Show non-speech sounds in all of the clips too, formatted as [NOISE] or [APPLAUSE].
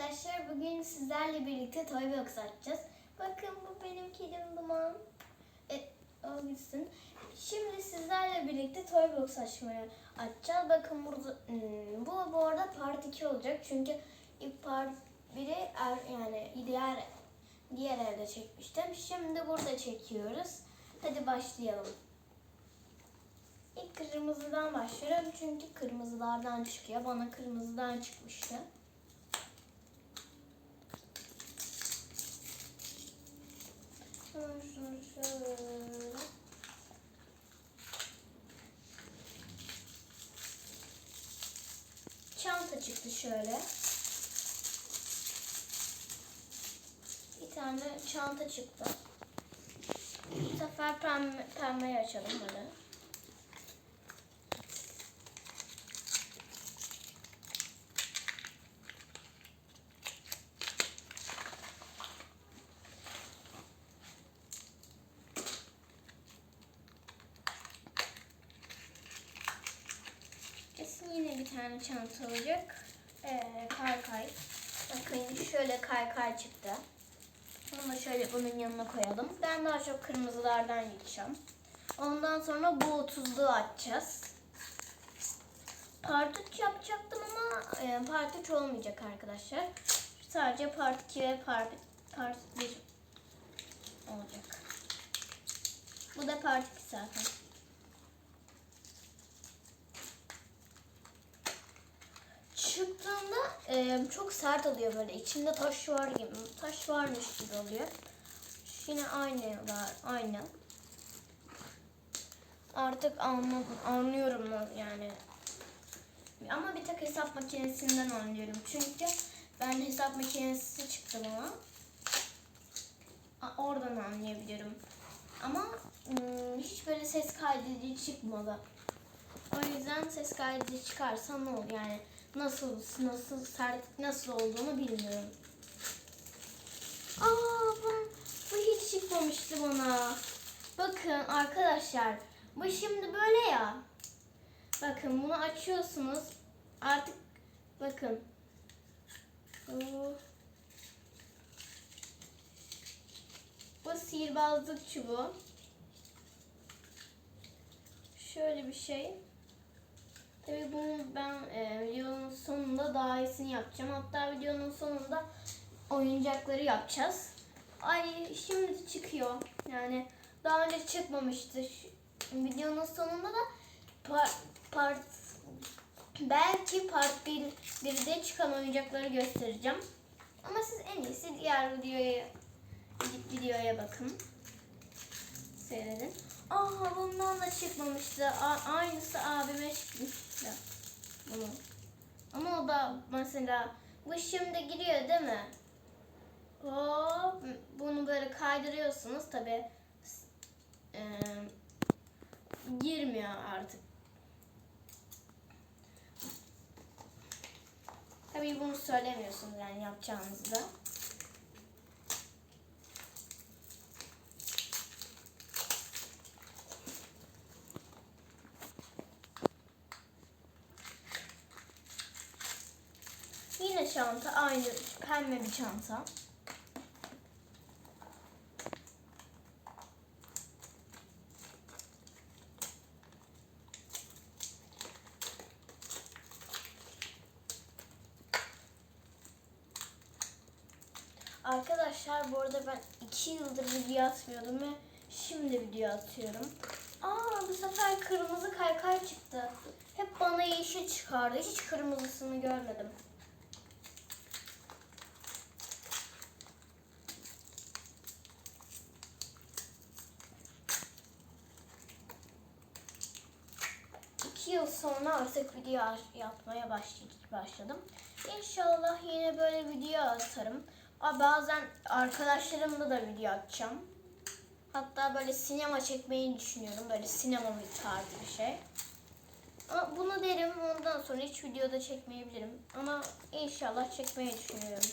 arkadaşlar. Bugün sizlerle birlikte Toy Box açacağız. Bakın bu benim kedim Duman. E, o gitsin. Şimdi sizlerle birlikte Toy Box açmaya açacağız. Bakın burada hmm, bu bu arada part 2 olacak. Çünkü ilk part 1'i er, yani diğer diğer evde çekmiştim. Şimdi burada çekiyoruz. Hadi başlayalım. İlk kırmızıdan başlıyorum çünkü kırmızılardan çıkıyor. Bana kırmızıdan çıkmıştı. Hemen şunu şöyle. Çanta çıktı şöyle. Bir tane çanta çıktı. Bu sefer pembe, pembeyi açalım hadi. Yine bir tane çanta olacak. Ee, kaykay. Bakın şöyle kaykay çıktı. Bunu da şöyle bunun yanına koyalım. Ben daha çok kırmızılardan gideceğim. Ondan sonra bu 30'luğu açacağız. Part 3 yapacaktım ama e, part 3 olmayacak arkadaşlar. Sadece part 2 ve part, part 1 olacak. Bu da part 2 zaten. Çıktığında e, çok sert oluyor böyle. İçinde taş var gibi, taş varmış gibi oluyor. Yine aynı var, aynı. Artık anladım, anlıyorum yani. Ama bir tek hesap makinesinden anlıyorum. Çünkü ben hesap makinesi çıktı bana. Oradan anlayabiliyorum. Ama hiç böyle ses kaydedici çıkmadı. O yüzden ses kaydedici çıkarsa ne olur yani nasıl nasıl sert nasıl olduğunu bilmiyorum. Aa bu, bu hiç çıkmamıştı bana. Bakın arkadaşlar bu şimdi böyle ya. Bakın bunu açıyorsunuz. Artık bakın. Bu, bu sihirbazlık çubuğu. Şöyle bir şey. Tabii bunu ben e, sonunda daha iyisini yapacağım. Hatta videonun sonunda oyuncakları yapacağız. Ay şimdi çıkıyor. Yani daha önce çıkmamıştı. Videonun sonunda da part, part belki part 1, 1'de çıkan oyuncakları göstereceğim. Ama siz en iyisi diğer videoya videoya bakın. Seyredin. Aa bundan da çıkmamıştı. A- aynısı abime çıkmıştı. Bunu. Ama o da mesela bu şimdi giriyor değil mi? Hop bunu böyle kaydırıyorsunuz tabi girmiyor artık. Tabii bunu söylemiyorsunuz yani yapacağınızda. Yine çanta aynı pembe bir çanta. Arkadaşlar bu arada ben iki yıldır video atmıyordum ve şimdi video atıyorum. Aa bu sefer kırmızı kaykay çıktı. Hep bana yeşil çıkardı. Hiç kırmızısını görmedim. İki yıl sonra artık video yapmaya başladım. İnşallah yine böyle video atarım. Aa, bazen arkadaşlarımla da video atacağım. Hatta böyle sinema çekmeyi düşünüyorum. Böyle sinema bir tarzı bir şey. Ama bunu derim ondan sonra hiç videoda çekmeyebilirim. Ama inşallah çekmeyi düşünüyorum.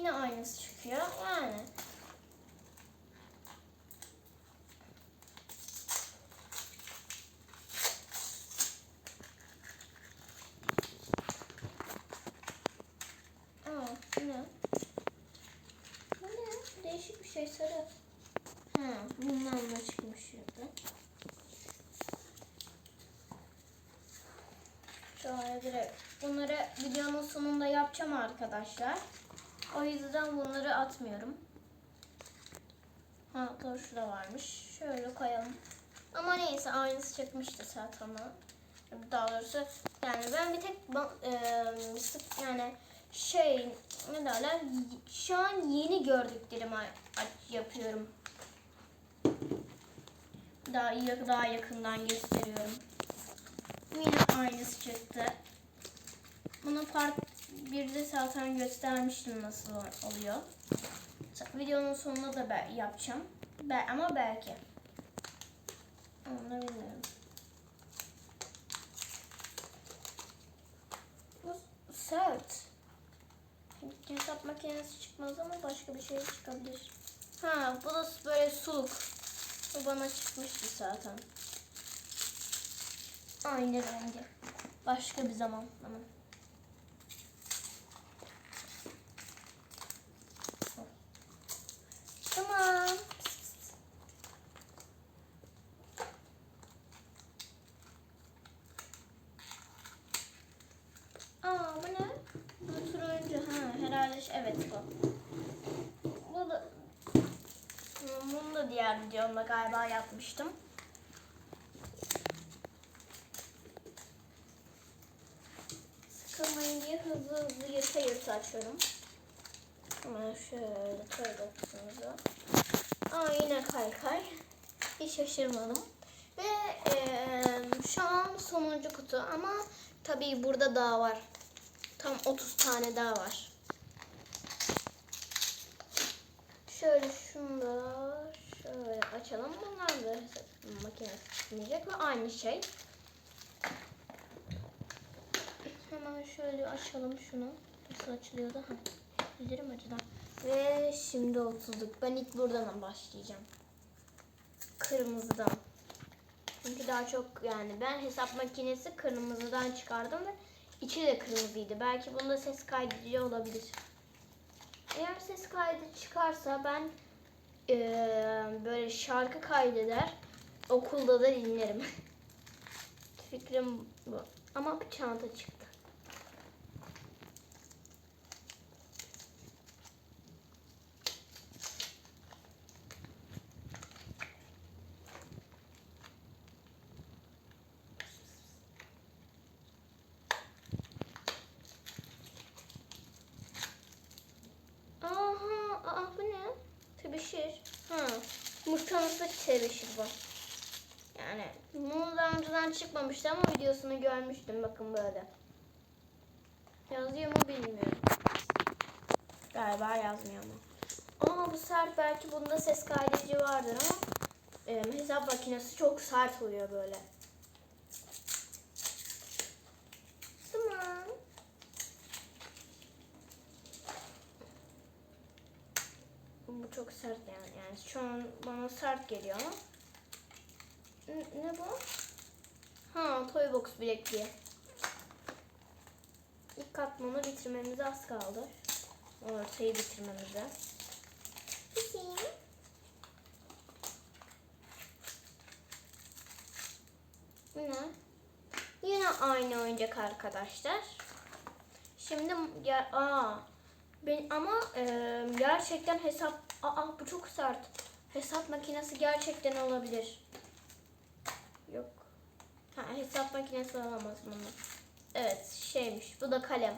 Yine aynısı çıkıyor. Yani. Ne? Bu ne? Değişik bir şey sarı. Ha, bundan da çıkmış şimdi. Şöyle direkt bunları videonun sonunda yapacağım arkadaşlar. O yüzden bunları atmıyorum. Ha dur şurada varmış. Şöyle koyalım. Ama neyse aynısı çıkmıştı zaten ama. Daha doğrusu yani ben bir tek e, sık- yani şey ne derler şu an yeni gördüklerimi yapıyorum. Daha daha yakından gösteriyorum. Yine aynısı çıktı. Bunu part 1'de zaten göstermiştim nasıl ol- oluyor. Videonun sonunda da ben yapacağım. Be- ama belki. Onu bilmiyorum. Bu sert. Hesap makinesi çıkmaz ama başka bir şey çıkabilir. Ha bu da böyle suluk. Bu bana çıkmıştı zaten. Aynı rengi. Başka bir zaman ama. Tamam. Aa bu ne? Bu turuncu. Ha herhalde şey- evet bu. Bu da Hmm, bunu da diğer videomda galiba yapmıştım. Sıkılmayın diye hızlı hızlı yırta yırta açıyorum. Hemen şöyle kısmımızı. Aa yine kay kay. Hiç şaşırmadım. Ve eee, şu an sonuncu kutu ama tabii burada daha var. Tam 30 tane daha var. Şöyle şunu da açalım. Bunlar da makinesi çıkmayacak ve aynı şey. Hemen şöyle açalım şunu. Nasıl açılıyordu? Ha. Ellerim acıdan. Ve şimdi otuzluk. Ben ilk buradan başlayacağım. Kırmızıdan. Çünkü daha çok yani ben hesap makinesi kırmızıdan çıkardım ve içi de kırmızıydı. Belki bunda ses kaydedici olabilir. Eğer ses kaydı çıkarsa ben eee, böyle şarkı kaydeder okulda da dinlerim. [LAUGHS] Fikrim bu. Ama çanta çıktı. Aha, aa bu ne? Tebeşir. Ha, mıknatıslı tebeşir bu. Yani bunu daha önceden çıkmamıştı ama videosunu görmüştüm. Bakın böyle. Yazıyor mu bilmiyorum. Galiba yazmıyor mu? Aa bu sert. Belki bunda ses kaydedici vardır ama e, hesap makinesi çok sert oluyor böyle. Tamam. Bu çok sert yani. Yani şu an bana sert geliyor ama. Ne, ne bu? Ha, Toy Box bilekliği. İlk katmanı bitirmemize az kaldı. Ortayı bitirmemize. Bakayım. Ne? Yine aynı oyuncak arkadaşlar. Şimdi ya aa ben ama e, gerçekten hesap aa bu çok sert. Hesap makinesi gerçekten olabilir. Yok. Ha, hesap makinesi olamaz bunun. Evet şeymiş. Bu da kalem.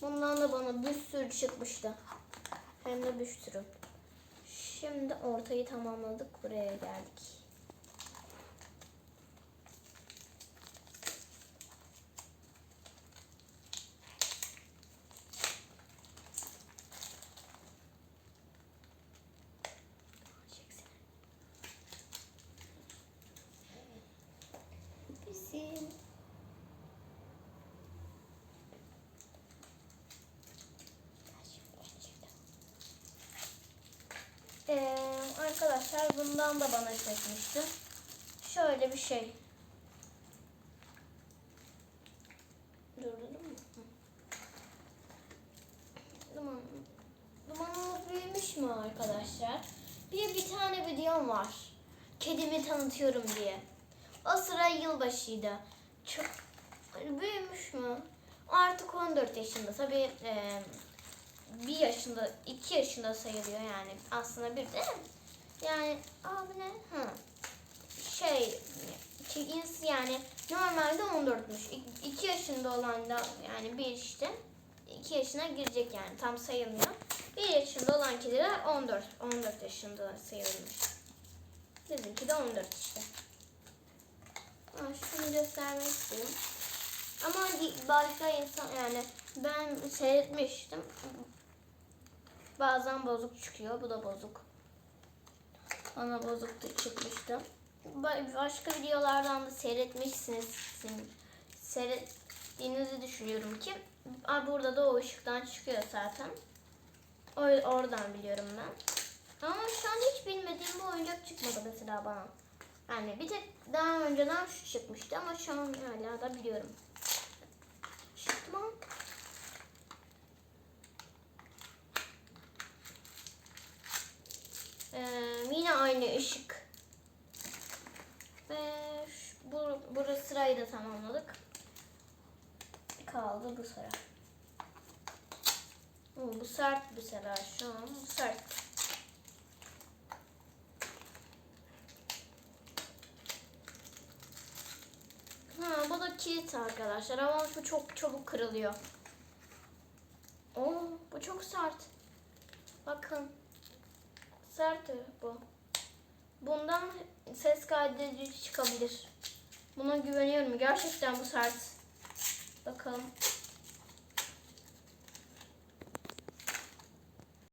Bundan da bana bir sürü çıkmıştı. Hem de bir sürü. Şimdi ortayı tamamladık. Buraya geldik. Bizim Ee, arkadaşlar bundan da bana çekmişti. Şöyle bir şey. Durdurdum mu? Duman. Dumanımız büyümüş mü arkadaşlar? Bir bir tane videom var. Kedimi tanıtıyorum diye. O sıra yılbaşıydı. Çok büyümüş mü? Artık 14 yaşında. Tabii e, bir yaşında, iki yaşında sayılıyor yani. Aslında bir de yani abi ne? Ha. Şey ins yani normalde 14'müş. 2 yaşında olan da yani bir işte 2 yaşına girecek yani tam sayılmıyor. 1 yaşında olan kediler 14 14 yaşında sayılmış. Bizimki de 14 işte. Ha, şunu göstermek istiyorum. Ama başka insan yani ben seyretmiştim. Bazen bozuk çıkıyor. Bu da bozuk. Bana bozuk da çıkmıştı. Ba- Başka videolardan da seyretmişsiniz. Seyrettiğinizi düşünüyorum ki. Burada da o ışıktan çıkıyor zaten. Oradan biliyorum ben. Ama şu an hiç bilmediğim bir oyuncak çıkmadı mesela bana. Yani bir tek daha önceden şu çıkmıştı ama şu an hala da biliyorum. Çıktı mı? Ee, yine aynı ışık. Ve bu, bu sırayı da tamamladık. Kaldı bu sıra. Oo, bu sert bir sıra şu an. Bu sert. Ha, bu da kilit arkadaşlar ama bu çok çabuk kırılıyor. Oo, bu çok sert. Bakın. Sert bu. Bundan ses kaydedici çıkabilir. Buna güveniyorum. Gerçekten bu sert. Bakalım.